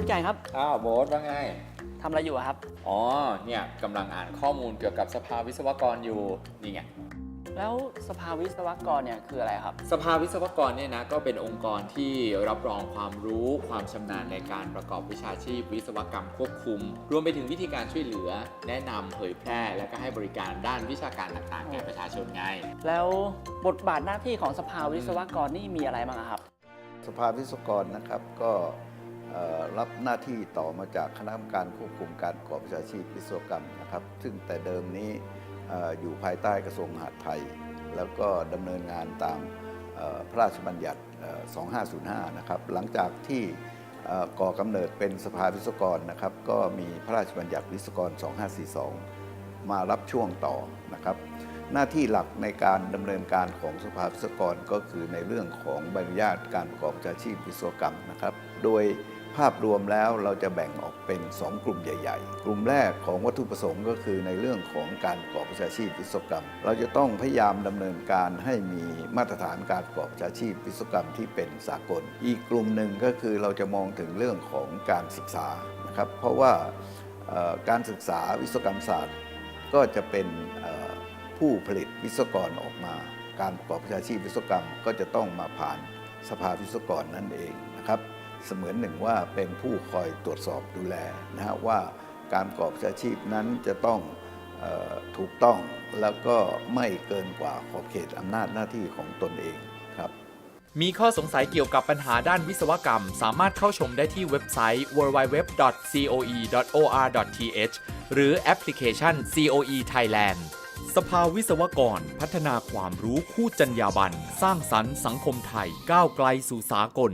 พี่ไก่ครับอ้าวโบ๊ทว่าไงทำอะไรอยู่อะครับ อ๋อเนี่ยกำลังอ่านข้อมูลเกี่ยวกับสภาวิศวกรอยู่นี่ไงแล้วสภาวิศวกรเนี่ยคืออะไรครับ สภาวิศวกรเนี่ยนะก็เป็นองค์กรที่รับรองความรู้ความชำนาญในการประกอบวิชาชีพ วิศวกรรมควบคุม รวมไปถึงวิธีการช่วยเหลือ แนะนำเผยแพร่ และก็ให้บริการด้านวิชาการต่างๆแก่ประชาชนไง แล้วบทบาทหน้าที่ของสภาวิศวกรนี่มีอะไรบ้างอะครับ สภาวิศวกรนะครับก็เอ่อ รับหน้าที่ต่อมาจากคณะกรรมการควบคุมการประกอบวิชาชีพวิศวกรรมนะครับ ซึ่งแต่เดิมนี้อยู่ภายใต้กระทรวงมหาดไทย แล้วก็ดำเนินงานตามพระราชบัญญัติ 2505 นะครับ หลังจากที่เอ่อก่อกำเนิดเป็นสภาวิศวกรนะครับ ก็มีพระราชบัญญัติวิศวกร 2542 มารับช่วงต่อนะครับ หน้าที่หลักในการดำเนินการของสภาวิศวกรก็คือในเรื่องของใบอนุญาตการประกอบวิชาชีพวิศวกรรมนะครับ โดยภาพรวมแล้วเราจะแบ่งออกเป็น 2 กลุ่มใหญ่ ๆ กลุ่มแรกของวัตถุประสงค์ก็คือในเรื่องของการประกอบวิชาชีพวิศวกรรม เราจะต้องพยายามดำเนินการให้มีมาตรฐานการประกอบวิชาชีพวิศวกรรมที่เป็นสากล อีกกลุ่มหนึ่งก็คือเราจะมองถึงเรื่องของการศึกษานะครับ เพราะว่าการศึกษาวิศวกรรมศาสตร์ก็จะเป็น ผู้ผลิตวิศวกรออกมา การประกอบวิชาชีพวิศวกรรมก็จะต้องมาผ่านสภาวิศวกรนั่นเองนะครับ เสมือนหนึ่งว่าเป็นผู้คอยตรวจสอบดูแลนะฮะว่าการประกอบวิชาชีพนั้นจะต้องออถูกต้องแล้วก็ไม่เกินกว่าขอบเขตอำนาจหน้าที่ของตนเองครับมีข้อสงสัยเกี่ยวกับปัญหาด้านวิศวกรรม สามารถเข้าชมได้ที่เว็บไซต์ www.coe.or.th หรือแอปพลิเคชัน COE Thailand สภาวิศวกร พัฒนาความรู้คู่จรรยาบรรณสร้างสรรค์สังคมไทย ก้าวไกลสู่สากล